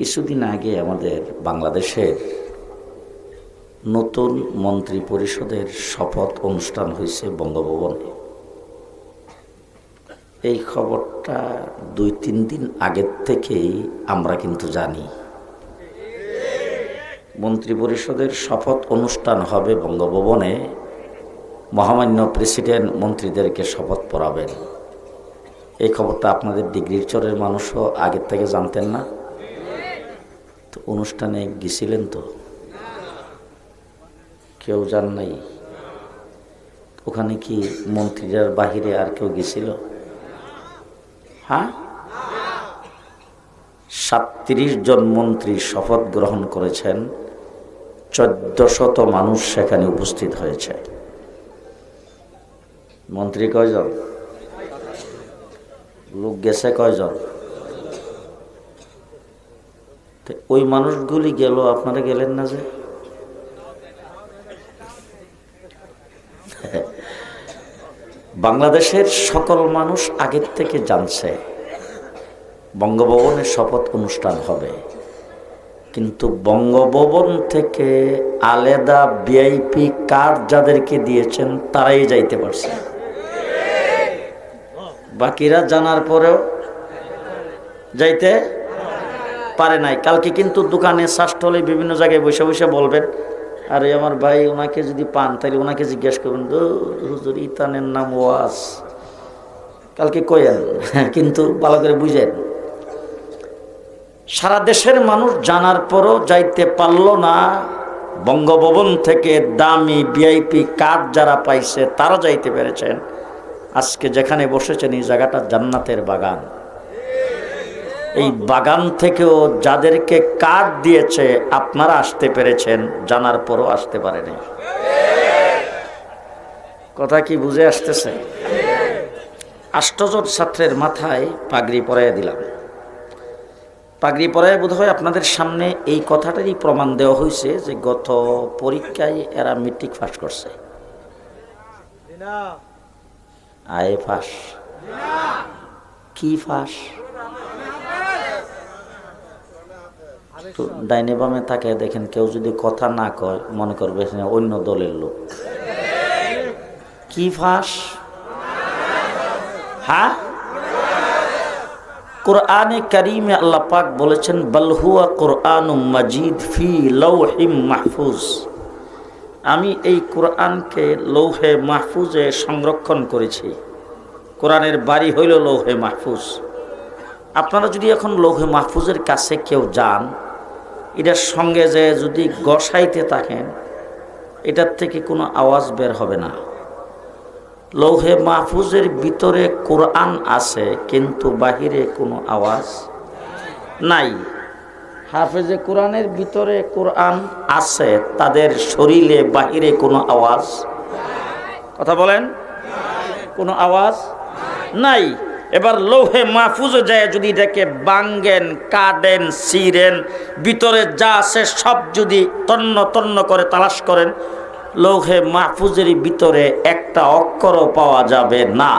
কিছুদিন আগে আমাদের বাংলাদেশের নতুন মন্ত্রী পরিষদের শপথ অনুষ্ঠান হয়েছে বঙ্গভবনে। এই খবরটা দুই তিন দিন আগের থেকেই আমরা কিন্তু জানি। মন্ত্রী পরিষদের শপথ অনুষ্ঠান হবে বঙ্গভবনে। মহামান্য প্রেসিডেন্ট মন্ত্রীদেরকে শপথ পড়াবেন। এই খবরটা আপনাদের ডিগ্রির চরের মানুষও আগের থেকে জানতেন না। তো অনুষ্ঠানে গেছিলেন তো? কেউ যান নাই। ওখানে কি মন্ত্রীরার বাহিরে আর কেউ গেছিল? হ্যাঁ? সাতত্রিশ জন মন্ত্রী শপথ গ্রহণ করেছেন চোদ্দ শত মানুষ সেখানে উপস্থিত হয়েছে। মন্ত্রী কয়জন? লোক গেছে কয়জন? ওই মানুষগুলি গেল, আপনারা গেলেন না যে? বাংলাদেশের সকল মানুষ আগের থেকে জানছে, বঙ্গভবনের শপথ অনুষ্ঠান হবে। কিন্তু বঙ্গভবন থেকে আলাদা ভিআইপি কার্ড যাদেরকে দিয়েছেন, তারাই যাইতে পারছে বাকিরা জানার পরেও যাইতে পারে নাই। কালকে কিন্তু দোকানে শাসটলে বিভিন্ন জায়গায় বসে বসে বলবেন, আরে আমার ভাই ওনাকে যদি পান তাহলে ওনাকে জিজ্ঞেস করবেন হুজুর, ইতানের নাম ওয়াস কালকে কয়েন কিন্তু ভালো করে বুঝেন। সারা দেশের মানুষ জানার পরও যাইতে পারল না। বঙ্গভবন থেকে দামি ভিআইপি কার্ড যারা পাইছে, তারা যাইতে পেরেছেন। আজকে যেখানে বসেছেন, এই জায়গাটা জান্নাতের বাগান। এই বাগান থেকেও যাদেরকে কার্ড দিয়েছে আপনারা আসতে পেরেছেন জানার পরও আসতে পারেনি। কথা কি বুঝে আসতেছে? আষ্টজন ছাত্রের মাথায় পাগড়ি পরাইয়া দিলাম। পাগড়ি পরায় বোধ হয় আপনাদের সামনে এই কথাটারই প্রমাণ দেওয়া হয়েছে যে গত পরীক্ষায় এরা মেট্রিক পাস করছে। আয়ে ফাঁস কি ফাঁস ডাইনে বামে তাকে দেখেন কেউ যদি কথা না কয়, মনে করবে অন্য দলের লোক। কি ফাঁস? হ্যাঁ? কোরআনে কারিমে আল্লাহ পাক বলেছেন বলহুয়া কোরআন মাজিদ ফি লৌহিম মাহফুজ। আমি এই কোরআনকে লৌহে মাহফুজে সংরক্ষণ করেছি। কোরআনের বাড়ি হইল লৌহে মাহফুজ। আপনারা যদি এখন লৌহে মাহফুজের কাছে কেউ যান, এটার সঙ্গে যে যদি গসাইতে থাকেন, এটার থেকে কোনো আওয়াজ বের হবে না। লৌহে মাহফুজের ভিতরে কোরআন আছে, কিন্তু বাহিরে কোনো আওয়াজ নাই। হাফেজে কোরআনের ভিতরে কোরআন আছে, তাদের শরীরে বাহিরে কোনো আওয়াজ কথা বলেন? কোনো আওয়াজ নাই। এবার লৌহে মাহফুজে যায়, যদি এটাকে বাঙ্গেন কাটেন সিরেন ভিতরে যা আছে সব যদি তন্ন তন্ন করে তালাশ করেন, লৌহে মাহফুজের ভিতরে একটা অক্ষরও পাওয়া যাবে না।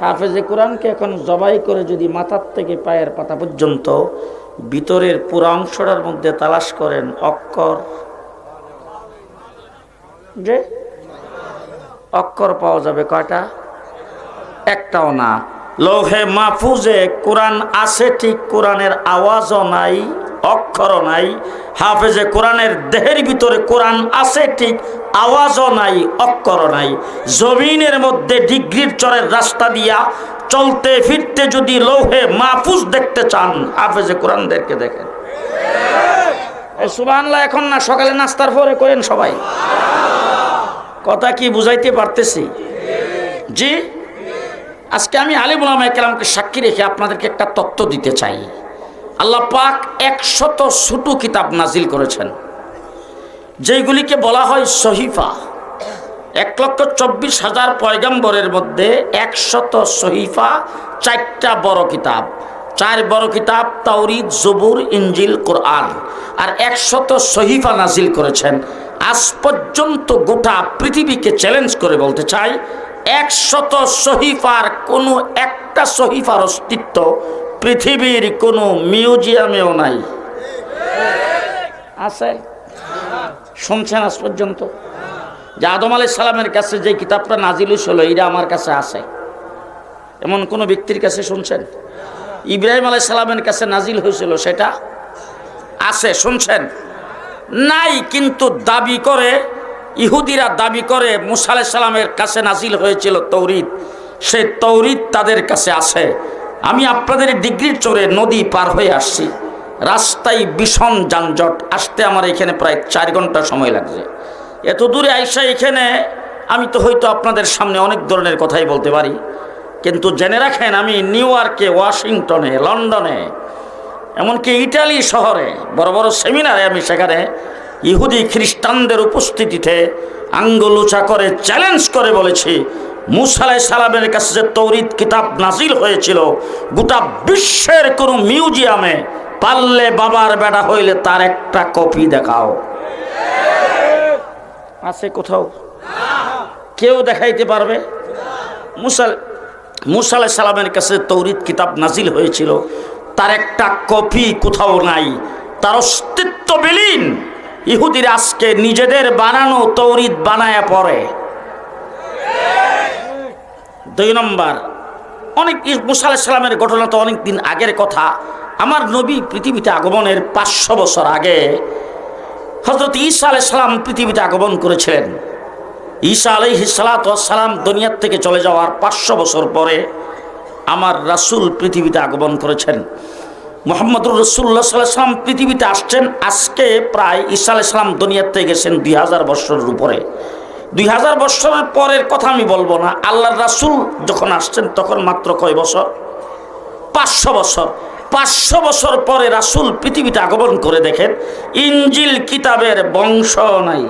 হাফেজে কোরআনকে এখন জবাই করে যদি মাথার থেকে পায়ের পাতা পর্যন্ত ভিতরের পুরো অংশটার মধ্যে তালাশ করেন, অক্ষর যে অক্ষর পাওয়া যাবে কয়টা? একটাও না। লৌহে মাহফুজে কোরআন আছে, ঠিক কোরআনের আওয়াজও নাই অক্ষর নাই। হাফেজে কোরআনের দেহের ভিতরে কোরআন আছে, ঠিক আওয়াজও নাই অক্ষর নাই। জমিনের মধ্যে ডিগ্রির চরের রাস্তা দিয়া চলতে ফিরতে যদি লৌহে মাহফুজ দেখতে চান, হাফেজে কোরআনদেরকে দেখেন। সুবাহ এখন না সকালে নাস্তার পরে করেন সবাই। কথা কি বুঝাইতে পারতেছি? জি? আজকে আমি আলিমুলামা কালামকে সাক্ষী রেখে আপনাদেরকে একটা তত্ত্ব দিতে চাই। আল্লাহ পাক একশত ছোটো কিতাব নাজিল করেছেন। যেগুলিকে বলা হয় সহিফা। এক লক্ষ চব্বিশ হাজার পয়গাম্বরের মধ্যে একশত সহিফা চারটা বড় কিতাব। চার বড় কিতাব তাওরিদ, জবুর ইঞ্জিল কোরআন। আর একশত সহিফা নাজিল করেছেন। আজ পর্যন্ত গোটা পৃথিবীকে চ্যালেঞ্জ করে বলতে চাই একশত সহিফার, কোনো একটা সহিফার অস্তিত্ব পৃথিবীর কোনো মিউজিয়ামেও নাই। আছে? শুনছেন আজ পর্যন্ত? যে আদম আলাই সালামের কাছে যে কিতাবটা নাজিল হয়েছিল এটা আমার কাছে আছে। এমন কোন ব্যক্তির কাছে শুনছেন? ইব্রাহিম আলাই সালামের কাছে নাজিল হয়েছিল, সেটা আছে, শুনছেন? নাই, কিন্তু দাবি করে ইহুদিরা দাবি করে মুসা সালামের কাছে নাজিল হয়েছিল তৌরিদ সে তৌরিদ তাদের কাছে আছে। আমি আপনাদের ডিগ্রির চড়ে নদী পার হয়ে আসছি। রাস্তায় ভীষণ যানজট। আসতে আমার এখানে প্রায় চার ঘণ্টা সময় লাগছে। এত দূরে আইসা এখানে আমি তো হয়তো আপনাদের সামনে অনেক ধরনের কথাই বলতে পারি। কিন্তু জেনে রাখেন, আমি নিউ ইয়র্কে, ওয়াশিংটনে, লন্ডনে, এমনকি ইটালি শহরে বড় বড় সেমিনারে আমি সেখানে ইহুদি খ্রিস্টানদের উপস্থিতিতে আঙ্গুল উঁচা করে চ্যালেঞ্জ করে বলেছি মুসালাই সালামের কাছে যে তৌরিদ কিতাব নাজিল হয়েছিল, গোটা বিশ্বের কোনো মিউজিয়ামে পারলে বাবার বেটা হইলে তার একটা কপি দেখাও। আছে কোথাও? কেউ দেখাইতে পারবে? মুসাল মুসাল সালামের কাছে তৌরিদ কিতাব নাজিল হয়েছিল, তার একটা কপি কোথাও নাই, তার অস্তিত্ব বিলীন। ইহুদির আজকে নিজেদের বানানো তৌরিদ বানায় পড়ে। দুই নম্বর, অনেক মুসা সালামের ঘটনা তো অনেক দিন আগের কথা। আমার নবী পৃথিবীতে আগমনের পাঁচশো বছর আগে হজরত ঈসা সালাম পৃথিবীতে আগমন করেছিলেন। ঈসা আলাই সালাম দুনিয়ার থেকে চলে যাওয়ার পাঁচশো বছর পরে আমার রাসুল পৃথিবীতে আগমন করেছেন। মোহাম্মদুর রসুল্লাহ সাল্লাম পৃথিবীতে আসছেন, আজকে প্রায় ঈসা আলাইসালাম দুনিয়ার থেকে গেছেন দুই হাজার বৎসরের উপরে। দুই হাজার বৎসরের পরের কথা আমি বলব না, আল্লাহর রাসুল যখন আসছেন তখন মাত্র কয় বছর? পাঁচশো বছর। পাঁচশো বছর পরে রাসুল পৃথিবীতে আগমন করে দেখেন ইঞ্জিল কিতাবের বংশ নাই।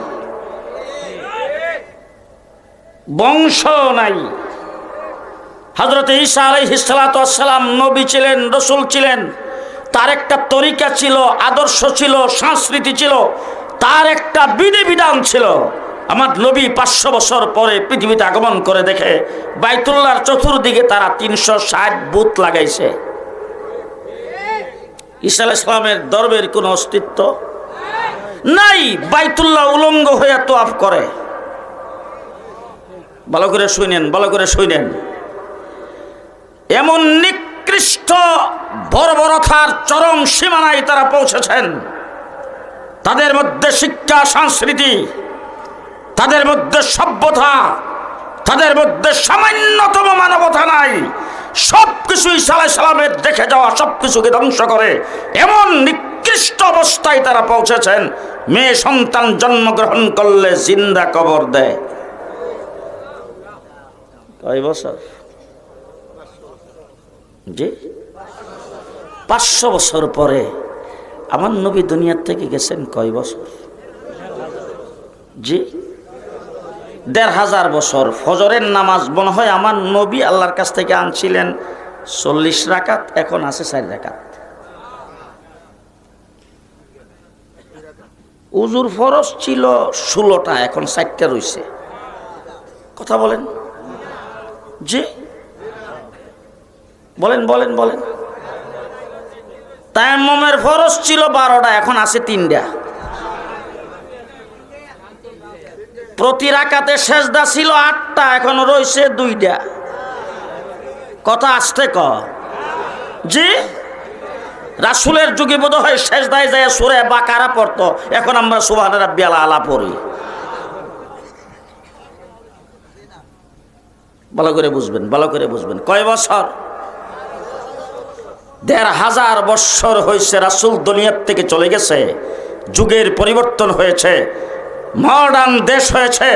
বংশ নাই। হজরত ঈসা আলাইহিসালাম নবী ছিলেন, রসুল ছিলেন। তার একটা তরিকা ছিল, আদর্শ ছিল, সংস্কৃতি ছিল, তার একটা বিধি বিধান ছিল। আমার নবী পাঁচশো বছর পরে পৃথিবীতে আগমন করে দেখে বাইতুল্লার চতুর্দিকে তারা তিনশো ষাট বুথ লাগাইছে। ঈসা ইসলামের দরবের কোনো অস্তিত্ব নাই, বাইতুল্লাহ উলঙ্গ হয়ে তোয়াফ করে। ভালো করে শুনেন, ভালো করে শুনেন। এমন নিকৃষ্ট বর্বরতার চরম সীমানায় তারা পৌঁছেছেন। তাদের মধ্যে শিক্ষা, সংস্কৃতি, তাদের মধ্যে সভ্যতা, তাদের মধ্যে সামান্যতম মানবতা নাই। সব কিছুই সালাই সালামের দেখে যাওয়া সব কিছুকে ধ্বংস করে এমন নিকৃষ্ট অবস্থায় তারা পৌঁছেছেন। মেয়ে সন্তান জন্মগ্রহণ করলে জিন্দা কবর দেয়। কয় বছর? জি? পাঁচশো বছর পরে আমার নবী দুনিয়ার থেকে গেছেন কয় বছর? জি? দেড় হাজার বছর। ফজরের নামাজ মনে হয় আমার নবী আল্লাহর কাছ থেকে আনছিলেন চল্লিশ রাকাত, এখন আছে চার রাকাত। উজুর ফরজ ছিল ষোলোটা, এখন চারটা রয়েছে কথা বলেন। জি? বলেন বলেন বলেন। তায়াম্মমের ফরজ ছিল বারোটা, এখন আছে তিনটা। প্রতি রাকাতে সেজদা ছিল আটটা, এখন রয়েছে দুইটা। কথা আসতে ক? জি? রাসুলের যুগে বোধ হয় শেষদায় যায় সুরে বা কারা পড়তো, এখন আমরা সুবাহ রাব্বিয়াল আলা পড়ি। ভালো করে বুঝবেন, ভালো করে বুঝবেন। কয় বছর? দেড় হাজার বৎসর হয়েছে রাসুল দুনিয়ার থেকে চলে গেছে। যুগের পরিবর্তন হয়েছে মডার্ন দেশ হয়েছে,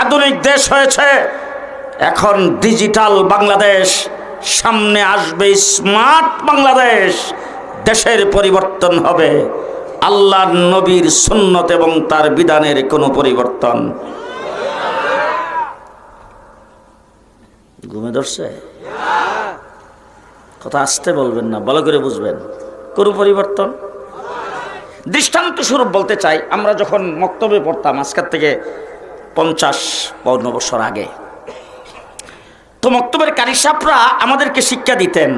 আধুনিক দেশ হয়েছে। এখন ডিজিটাল বাংলাদেশ, সামনে আসবে স্মার্ট বাংলাদেশ, দেশের পরিবর্তন হবে। আল্লাহ নবীর সুন্নত এবং তার বিধানের কোনো পরিবর্তন। ঘুমে ধরছে? কথা আসতে বলবেন না, ভালো করে বুঝবেন। কোনো পরিবর্তন। দৃষ্টান্ত স্বরূপ বলতে চাই, আমরা যখন মক্তবে পড়তাম, আজকের থেকে পঞ্চাশ পৌন আগে, তো মক্তবের কারিসাপরা আমাদেরকে শিক্ষা দিতেন,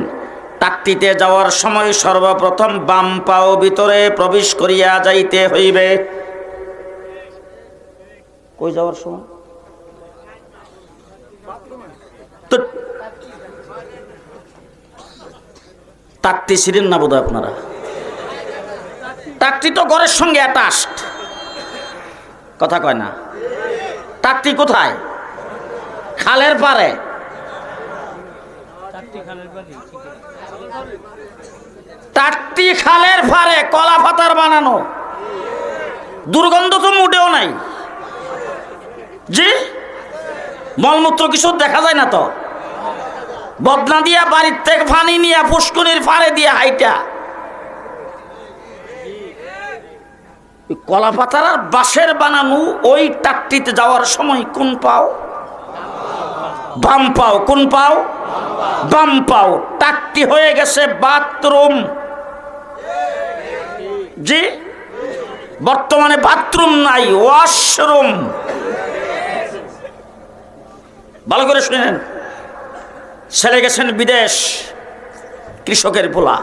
টাকটিতে যাওয়ার সময় সর্বপ্রথম বাম পাও ভিতরে প্রবেশ করিয়া যাইতে হইবে। কই যাওয়ার সময়? তো টাকটি ছিলেন না বোধ আপনারা? টাকটি তো ঘরের সঙ্গে অ্যাটাচড কথা কয় না। টাকটি কোথায়? খালের পারে। টাকটি খালের পারে, কলা পাতার বানানো। দুর্গন্ধ তো মোটেও নাই। জি? মলমূত্র কিছু দেখা যায় না তো? বদনা দিয়া বাড়ির থেকে পানি নিয়ে পুষ্কুনির ফাড়ে দিয়ে হাইটা। কলা পাতার আর বাঁশের বানানো ওই টাকটিতে যাওয়ার সময় কোন পাও? বাম পাও। কোন পাও? বাম পাও। টাকটি হয়ে গেছে বাথরুম। জি? বর্তমানে বাথরুম নাই, ওয়াশরুম। ভালো করে শুনেন। ছেলে গেছেন বিদেশ কৃষকের পোলা।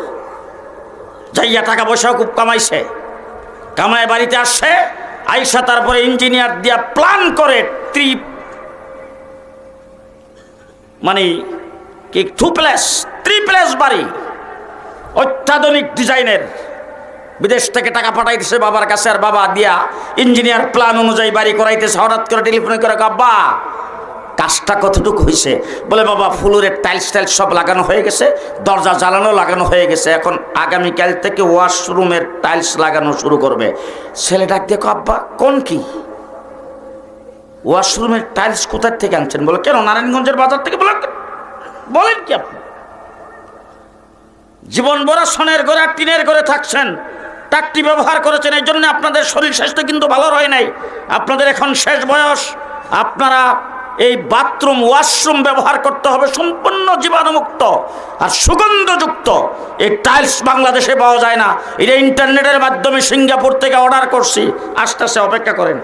যাইয়া টাকা পয়সা খুব কামাইছে। কামায় বাড়িতে আসছে, আইসা তারপরে ইঞ্জিনিয়ার দিয়া প্ল্যান করে ত্রি মানে কি টু প্লেস থ্রি প্লেস বাড়ি। অত্যাধুনিক ডিজাইনের। বিদেশ থেকে টাকা পাঠাইতেছে বাবার কাছে আর বাবা দিয়া ইঞ্জিনিয়ার প্ল্যান অনুযায়ী বাড়ি করাইতেছে। হঠাৎ করে টেলিফোন করে আব্বা কাজটা কতটুকু হয়েছে বলে, বাবা, ফুলুরের টাইলস টাইলস সব লাগানো হয়ে গেছে, দরজা জ্বালানো লাগানো হয়ে গেছে, এখন আগামীকাল থেকে ওয়াশরুমের টাইলস লাগানো শুরু করবে। ছেলে ডাক দেখো আব্বা, কোন কি? ওয়াশরুমের টাইলস কোথার থেকে আনছেন? বলে, কেন, নারায়ণগঞ্জের বাজার থেকে? বলে, বলেন কি আপনি? জীবন ভরা সনের ঘরে টিনের ঘরে থাকছেন টাকটি ব্যবহার করেছেন, এই জন্য আপনাদের শরীর স্বাস্থ্য কিন্তু ভালো হয় নাই। আপনাদের এখন শেষ বয়স, আপনারা এই বাথরুম ওয়াশরুম ব্যবহার করতে হবে সম্পূর্ণ জীবাণুমুক্ত আর সুগন্ধযুক্ত। এই টাইলস বাংলাদেশে পাওয়া যায় না। এটা ইন্টারনেটের মাধ্যমে সিঙ্গাপুর থেকে অর্ডার করছি, আস্তে আস্তে অপেক্ষা করেন।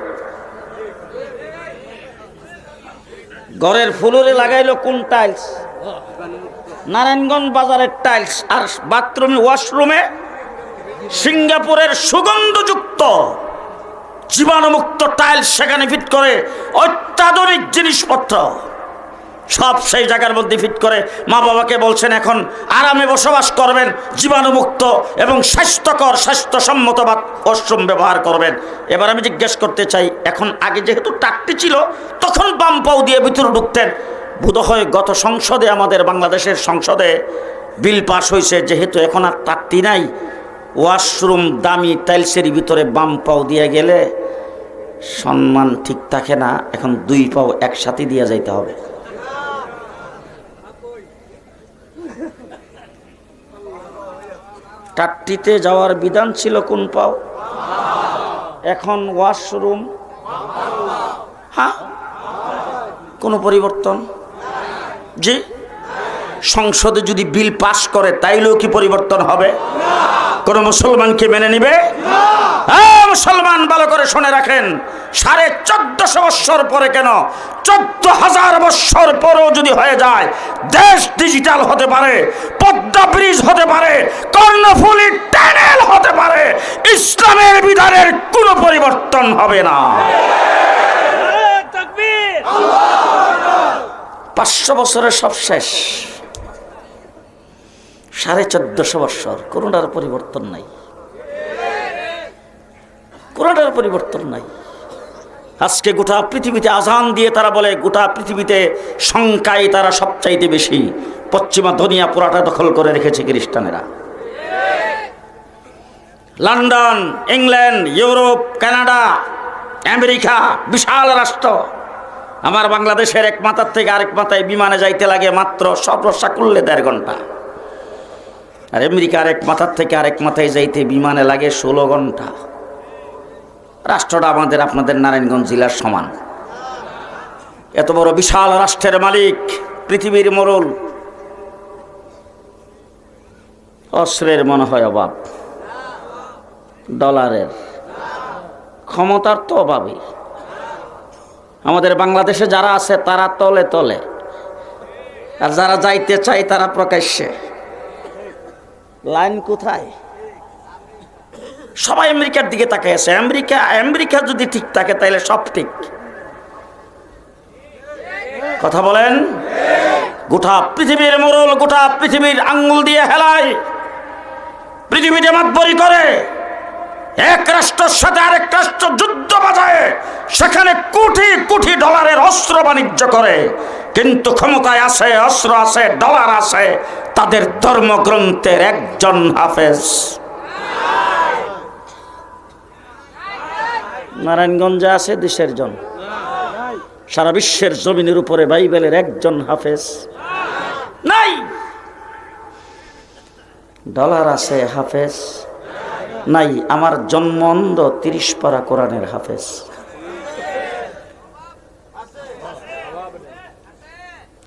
ঘরের ফুলরে লাগাইলো কোন টাইলস নারায়ণগঞ্জ বাজারের টাইলস আর বাথরুমে ওয়াশরুমে সিঙ্গাপুরের সুগন্ধযুক্ত। জীবাণুমুক্ত টাইলস সেখানে ফিট করে অত্যাধুনিক জিনিসপত্র। সব সেই জায়গার মধ্যে ফিট করে মা বাবাকে বলছেন, এখন আরামে বসবাস করবেন, জীবাণুমুক্ত এবং স্বাস্থ্যকর, স্বাস্থ্যসম্মত বা ওয়াশরুম ব্যবহার করবেন। এবার আমি জিজ্ঞেস করতে চাই, এখন আগে যেহেতু টাকটি ছিল, তখন বাম পাও দিয়ে ভিতরে ঢুকতেন। বোধহয় গত সংসদে, আমাদের বাংলাদেশের সংসদে বিল পাশ হয়েছে, যেহেতু এখন আর টাকটি নাই, ওয়াশরুম দামি টাইলসের ভিতরে বাম পাও দিয়ে গেলে সম্মান ঠিক থাকে না, এখন দুই পাও একসাথে দিয়ে যাইতে হবে। টাট্টিতে যাওয়ার বিধান ছিল কোন পাও? এখন ওয়াশরুম। হ্যাঁ? কোনো পরিবর্তন? জি? সংসদে যদি বিল পাশ করে, তাইলেও কি পরিবর্তন হবে? কোন মুসলমানকে মেনে নিবে? মুসলমান ভালো করে শুনে রাখেন সাড়ে চোদ্দশো বৎসর পরে কেন? চোদ্দ হাজার বৎসর পরেও যদি হয়ে যায় দেশ ডিজিটাল হতে পারে পদ্মা ব্রিজ হতে পারে কর্ণফুলি ট্যানেল হতে পারে ইসলামের বিধানের কোনো পরিবর্তন হবে না। পাঁচশো বছরের সব শেষ। সাড়ে চোদ্দশো বৎসর। কোনোটার পরিবর্তন নাই। কোনোটার পরিবর্তন নাই। আজকে গোটা পৃথিবীতে আজান দিয়ে তারা বলে, গোটা পৃথিবীতে সংখ্যায় তারা সবচাইতে বেশি। পশ্চিমা দুনিয়া পুরাটা দখল করে রেখেছে খ্রিস্টানেরা। London, England, Europe, Canada, America, বিশাল রাষ্ট্র। আমার বাংলাদেশের এক মাথার থেকে আরেক মাথায় বিমানে যাইতে লাগে মাত্র সর্বসা করলে দেড় ঘণ্টা। আর আমেরিকার এক মাথার থেকে আরেক মাথায় যাইতে বিমানে লাগে ষোলো ঘণ্টা। রাষ্ট্রটা আমাদের আপনাদের নারায়ণগঞ্জ জেলার সমান। এত বড় বিশাল রাষ্ট্রের মালিক, পৃথিবীর মোরল অস্ত্রের মনে হয় অভাব। ডলারের। ক্ষমতার তো অভাবই। আমাদের বাংলাদেশে যারা আছে তারা তলে তলে। আর যারা যাইতে চায় তারা প্রকাশ্যে। লাইন কোথায়? সবাই আমেরিকার দিকে তাকিয়ে আছে আমেরিকা আমেরিকা যদি ঠিক থাকে তাহলে সব ঠিক। কথা বলেন? গোটা পৃথিবীর মোড়ল, গোটা পৃথিবীর আঙ্গুল দিয়ে হেলায়। পৃথিবীতে মাতবরি করে। এক রাষ্ট্রের সাথে আরেক রাষ্ট্র যুদ্ধ বাজায়। সেখানে কোটি কোটি ডলারের অস্ত্র বাণিজ্য করে। কিন্তু ক্ষমতায় আছে, অস্ত্র আছে, ডলার আছে। তাদের ধর্মগ্রন্থের একজন হাফেজ। নারায়ণগঞ্জে আছে দেশের জন। সারা বিশ্বের জমিনের উপরে বাইবেলের একজন হাফেজ। নাই! ডলার আছে হাফেজ। নাই, আমার জন্ম অন্ধ তিরিশ পারা কোরআনের হাফেজ।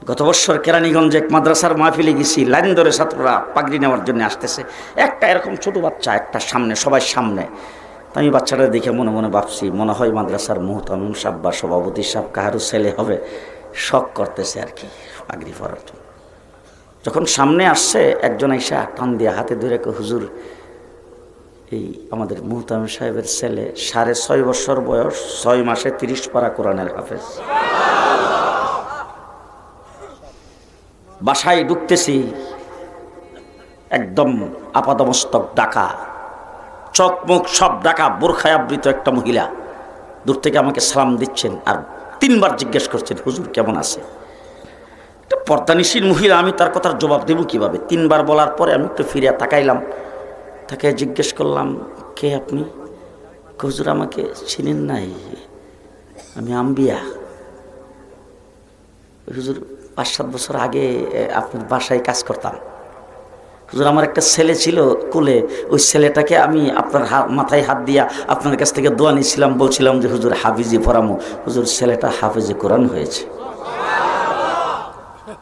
গত বছর কেরানীগঞ্জে এক মাদ্রাসার মাহফিলে গেছি, লাইন ধরে ছাত্ররা পাগড়ি নেওয়ার জন্য আসতেছে। একটা এরকম ছোট বাচ্চা, একটা সামনে, সবাই সামনে। আমি বাচ্চাটা দেখে মনে মনে ভাবছি, মনে হয় মাদ্রাসার মুহতামিম সাহ বা সভাপতি সাহ কাহারও ছেলে হবে। শখ করতেছে আর কি পাগড়ি পরার জন্য। যখন সামনে আসছে, একজন আইসা টান দিয়ে হাতে ধরে হুজুর, এই আমাদের মুহতাম সাহেবের ছেলে সাড়ে ছয় বছর বয়স, ছয় মাসে তিরিশ পারা কোরআনের হাফেজ। বাসায় ঢুকতেছি। একদম আপাদমস্তক ডাকা। চোখ মুখ সব ডাকা, বোরখায় আবৃত একটা মহিলা। দূর থেকে আমাকে সালাম দিচ্ছেন আর তিনবার জিজ্ঞেস করছেন, হুজুর কেমন আছে? একটা পর্দানিশীল মহিলা, আমি তার কথার জবাব দেবো কীভাবে? তিনবার বলার পরে আমি একটু ফিরিয়া তাকাইলাম। তাকে জিজ্ঞেস করলাম, কে আপনি? হুজুর আমাকে চিনেন নাই। আমি আম্বিয়া। হুজুর পাঁচ সাত বছর আগে আপনার বাসায় কাজ করতাম। হুজুর, আমার একটা ছেলে ছিল কোলে, ওই ছেলেটাকে আমি আপনার মাথায় হাত দিয়া আপনার কাছ থেকে দোয়া নিয়েছিলাম বলছিলাম যে, হুজুর, হাফিজি পড়ামো। হুজুর, ছেলেটা হাফিজি কোরআন হয়েছে।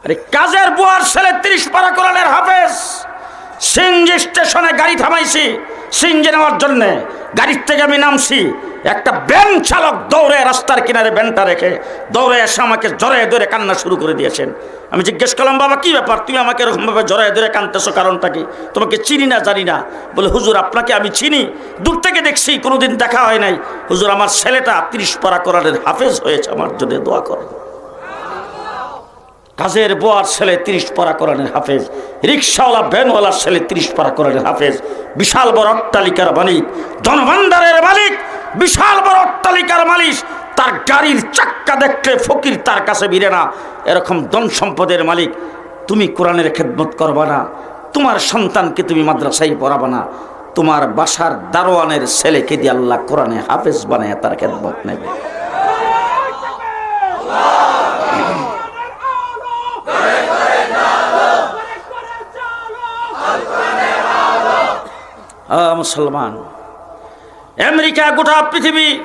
আরে, কাজের বুয়ার ছেলে তিরিশ পারা কোরআনের হাফেজ। সিঞ্জি স্টেশনে গাড়ি থামাইছি সিঞ্জি নেওয়ার জন্য। গাড়ির থেকে আমি নামছি একটা ব্যান চালক দৌড়ে রাস্তার কিনারে ব্যানটা রেখে দৌড়ে এসে আমাকে জড়ে ধরে কান্না শুরু করে দিয়েছেন। আমি জিজ্ঞেস করলাম, বাবা, কি ব্যাপার? তুমি আমাকে এরকমভাবে জড়ায় ধরে কানতেছো কারণটা কি? তোমাকে চিনি না জানি না? বলে, হুজুর, আপনাকে আমি চিনি। দূর থেকে দেখছি, কোনোদিন দেখা হয় নাই। হুজুর, আমার ছেলেটা তিরিশ পারা কোরআনের হাফেজ হয়েছে, আমার জন্য দোয়া করেন। কাজের বোয়ার ছেলে তিরিশ পারা কোরআনের হাফেজ, রিক্সাওয়ালা ভ্যানওয়ালার ছেলে তিরিশ পারা কোরআনের হাফেজ, বিশাল বড় অট্টালিকার মালিক ধনভান্ডারের মালিক বিশাল বড় অট্টালিকার মালিক তার গাড়ির চাক্কা দেখলে ফকির তার কাছে ভিড়ে না। এরকম ধন সম্পদের মালিক তুমি কোরআনের খেদমত করবা না। তোমার সন্তানকে তুমি মাদ্রাসায় পড়াবা না। তোমার বাসার দারোয়ানের ছেলেকে দিয়ে আল্লাহ কোরআনে হাফেজ বানায়, তার খেদমত নেবে মুসলমান। আমেরিকা গোটা পৃথিবী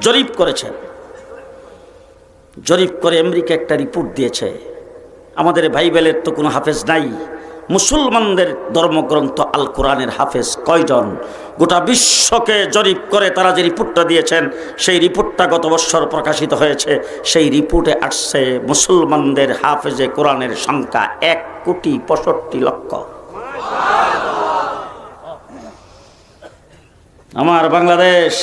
জরিপ করেছে। জরিপ করে আমেরিকা একটা রিপোর্ট দিয়েছে। আমাদের বাইবেলের তো কোনো হাফেজ নাই। মুসলমানদের ধর্মগ্রন্থ আল কোরআনের হাফেজ কয়জন? গোটা বিশ্বকে জরিপ করে তারা যে রিপোর্টটা দিয়েছেন, সেই রিপোর্টটা গত বছর প্রকাশিত হয়েছে। সেই রিপোর্টে আসছে মুসলমানদের হাফেজে কোরআনের সংখ্যা এক কোটি পঁয়ষট্টি লক্ষ। আমার বাংলাদেশ,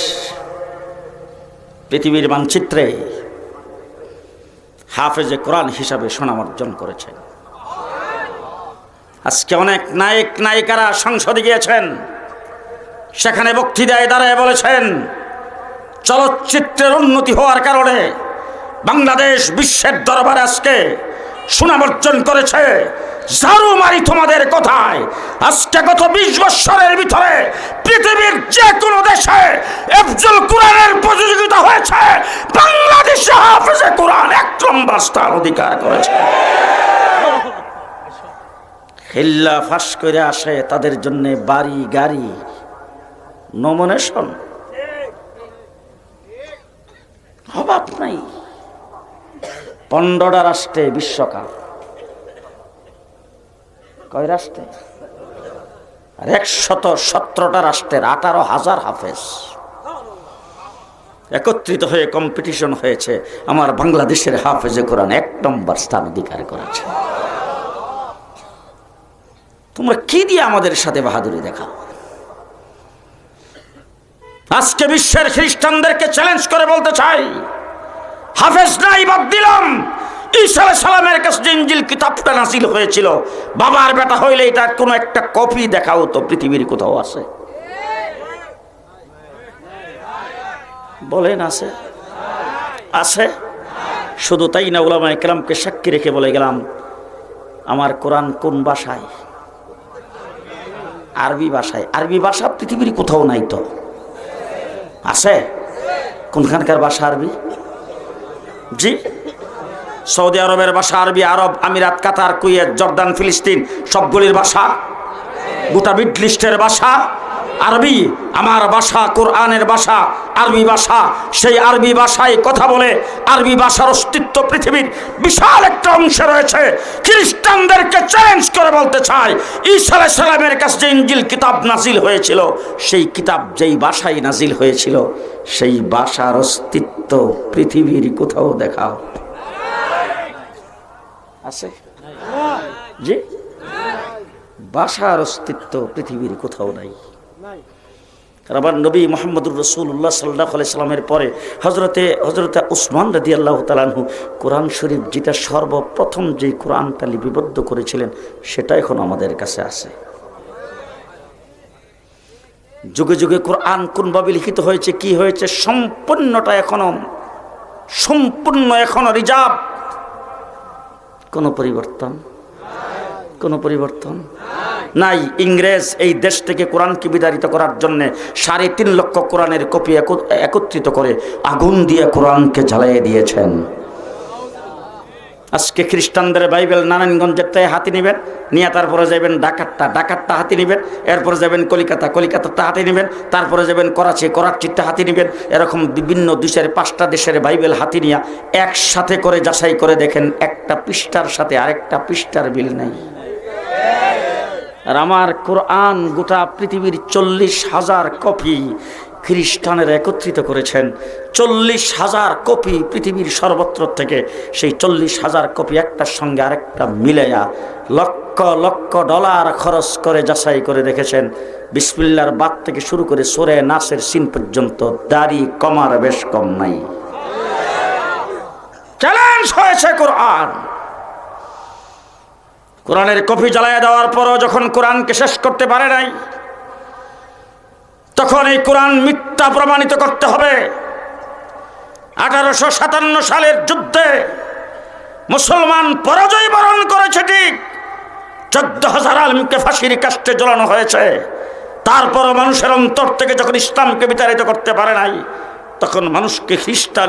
পৃথিবীর মানচিত্রে হাফেজে কোরআন হিসাবে সুনাম অর্জন করেছে। আজকে অনেক নায়ক, নায়িকারা সংসদে গিয়েছেন। সেখানে বক্তৃতায় দাঁড়ায় বলেছেন, চলচ্চিত্রের উন্নতি হওয়ার কারণে বাংলাদেশ বিশ্বের দরবারে আজকে সুনাম অর্জন করেছে। ঝাড়ু মারি তোমাদের কথায়। আজকে গত বিশ বৎসরের ভিতরে পৃথিবীর যে কোনো দেশে আফজল কোরআনের প্রতিযোগিতা হয়েছে। বাংলাদেশে হাফেজে কোরআন এক নম্বর স্থান অধিকার করেছে। হিল্লা ফাঁস করে আসে তাদের জন্য বাড়ি, গাড়ি নমিনেশন অভাব নাই। পনেরোটা রাষ্ট্রে বিশ্বকাপ। কয় রাষ্ট্রে? আর একশত সতেরোটা রাষ্ট্রের, আঠারো হাজার হাফেজ। একত্রিত হয়ে কম্পিটিশন হয়েছে আমার বাংলাদেশের হাফেজে কোরআন, এক নম্বর স্থান অধিকার করেছে। তোমরা কি দিয়ে আমাদের সাথে বাহাদুরি দেখাও? আজকে বিশ্বের খ্রিস্টানদেরকে চ্যালেঞ্জ করে বলতে চাই, হাফেজ নাই, বাদ দিলাম। ঈসা সালামের কাছে যে ইঞ্জিল কিতাবটা নাসিল হয়েছিল। বাবার বেটা হইলে এটার কোনো একটা কপি দেখাও তো পৃথিবীর কোথাও আছে। বলেন, আছে? আছে? শুধু তাই না ওলামা একরামকে সাক্ষী রেখে বলে গেলাম, আমার কোরআন কোন ভাষায়? আরবি ভাষায়। আরবি ভাষা পৃথিবীর কোথাও নাই তো। আছে? কোনখানকার ভাষা আরবি? জি? সৌদি আরবের ভাষা, আরবি, আরব, আমিরাত, কাতার, কুয়েত, জর্দান, ফিলিস্তিন, সবগুলির ভাষা। গোটা মিডলিস্টের ভাষা, আরবি, আমার ভাষা, কোরআনের ভাষা, আরবি ভাষা। সেই আরবি ভাষায় কথা বলে আরবি ভাষার অস্তিত্ব পৃথিবীর বিশাল একটা অংশে রয়েছে। খ্রিস্টানদেরকে চ্যালেঞ্জ করে বলতে চাই আলাইহিস সালামের কাছে যে ইঞ্জিল কিতাব নাজিল হয়েছিল, সেই কিতাব যেই ভাষায় নাজিল হয়েছিল, সেই ভাষার অস্তিত্ব পৃথিবীর কোথাও দেখাও। আছে। জি? ভাষার অস্তিত্ব পৃথিবীর কোথাও নাই। আবার নবী মোহাম্মদুর রসুল্লাহ সাল্লাহ সাল্লামের পরে হজরতে হজরতে উসমান রাদি আল্লাহ তালানহু কোরআন শরীফ যেটা সর্বপ্রথম যে কোরআনটা লিপিবদ্ধ করেছিলেন, সেটা এখন আমাদের কাছে আছে। যুগে যুগে কোরআন কোনভাবে লিখিত হয়েছে, কি হয়েছে, সম্পূর্ণটা এখনও, সম্পূর্ণ এখনও রিজার্ভ। কোনো পরিবর্তন? কোনো পরিবর্তন? নাই। ইংরেজ এই দেশ থেকে কোরআনকে বিতাড়িত করার জন্য সাড়ে তিন লক্ষ কোরআনের কপি একত- একত্রিত করে আগুন দিয়ে কোরআনকে জ্বালিয়ে দিয়েছেন। আজকে খ্রিস্টানদের বাইবেল নারায়ণগঞ্জের তাই হাতি নেবেন, নিয়ে তারপরে যাবেন ডাকাতটা ডাকাতটা হাতি নেবেন, এরপরে যাবেন কলিকাতা কলিকাতাটা হাতি নেবেন, তারপরে যাবেন করাচি করাচিটা হাতি নেবেন, এরকম বিভিন্ন দেশের, পাঁচটা দেশের বাইবেল হাতি নিয়ে একসাথে করে যাচাই করে দেখেন, একটা পৃষ্ঠার সাথে আরেকটা পৃষ্ঠার বিল নেই। আর আমার কোরআন গোটা পৃথিবীর চল্লিশ হাজার কপি খ্রিস্টানের একত্রিত করেছেন। চল্লিশ হাজার কপি পৃথিবীর সর্বত্র থেকে সেই চল্লিশ হাজার কপি একটার সঙ্গে আরেকটা মিলেয়া লক্ষ লক্ষ ডলার খরচ করে যাচাই করে দেখেছেন। বিসমিল্লার বাদ থেকে শুরু করে সোরে নাসের সিন পর্যন্ত দাড়ি কমার বেশ কম নাই। চ্যালেঞ্জ হয়েছে কোরআন। কোরআনের কপি জ্বালায় দেওয়ার পরও যখন কোরআনকে শেষ করতে পারে নাই তখন এই কোরআন মিথ্যা প্রমাণিত করতে হবে। আঠারোশো সাতান্ন সালের যুদ্ধে মুসলমান পরাজয় বরণ করেছে ঠিক। চোদ্দ হাজার আলমকে ফাঁসির কাষ্টে জ্বলানো হয়েছে। তারপর মানুষের অন্তর থেকে যখন ইসলামকে বিতাড়িত করতে পারে নাই, তখন মানুষকে খ্রিস্টান